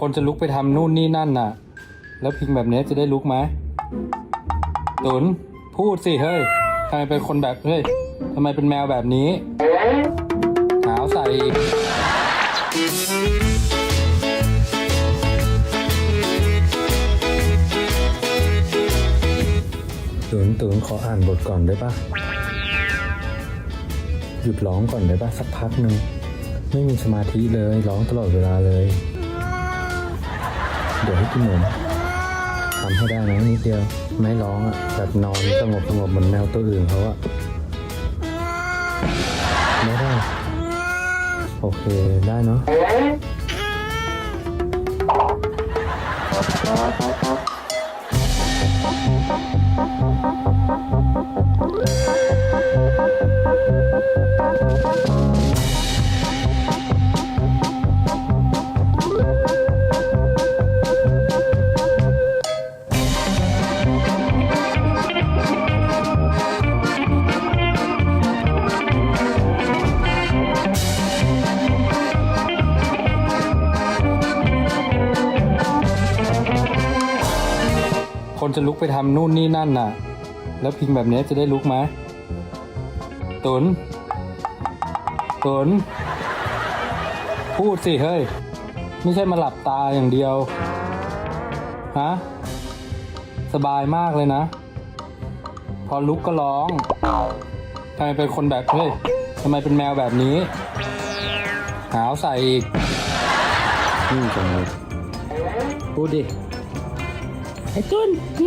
คนจะลุกไปทำนู่นนี่นั่นน่ะ แล้วพิงแบบนี้จะได้ลุกไหมตุนพูดสิเฮ้ยทำไมเป็นคนแบบเฮ้ยทำไมเป็นแมวแบบนี้หาวใส่อีกตุนตุนขออ่านบทก่อนได้ปะหยุดร้องก่อนได้ปะสักพักหนึ่งไม่มีสมาธิเลยร้องตลอดเวลาเลย ดี๋ยวให้กินนมทำให้ได้นะนิดเดียว ไม่ร้องอะแบบนอนสงบสงบเหมือนแมวตัวอื่นเขาอะไม่ได้ โอเคได้เนาะ คนจะลุกไปทำนู่นนี่นั่นน่ะ แล้วพิงแบบนี้จะได้ลุกไหมตุนตุนพูดสิเฮ้ย ไม่ใช่มาหลับตาอย่างเดียว ฮะ สบายมากเลยนะ พอลุกก็ร้องทำไมเป็นคนแบบเฮ้ยทำไมเป็นแมวแบบนี้ หาวใส่อีกนี่จังเลยพูดดิ ไอ้จุนเ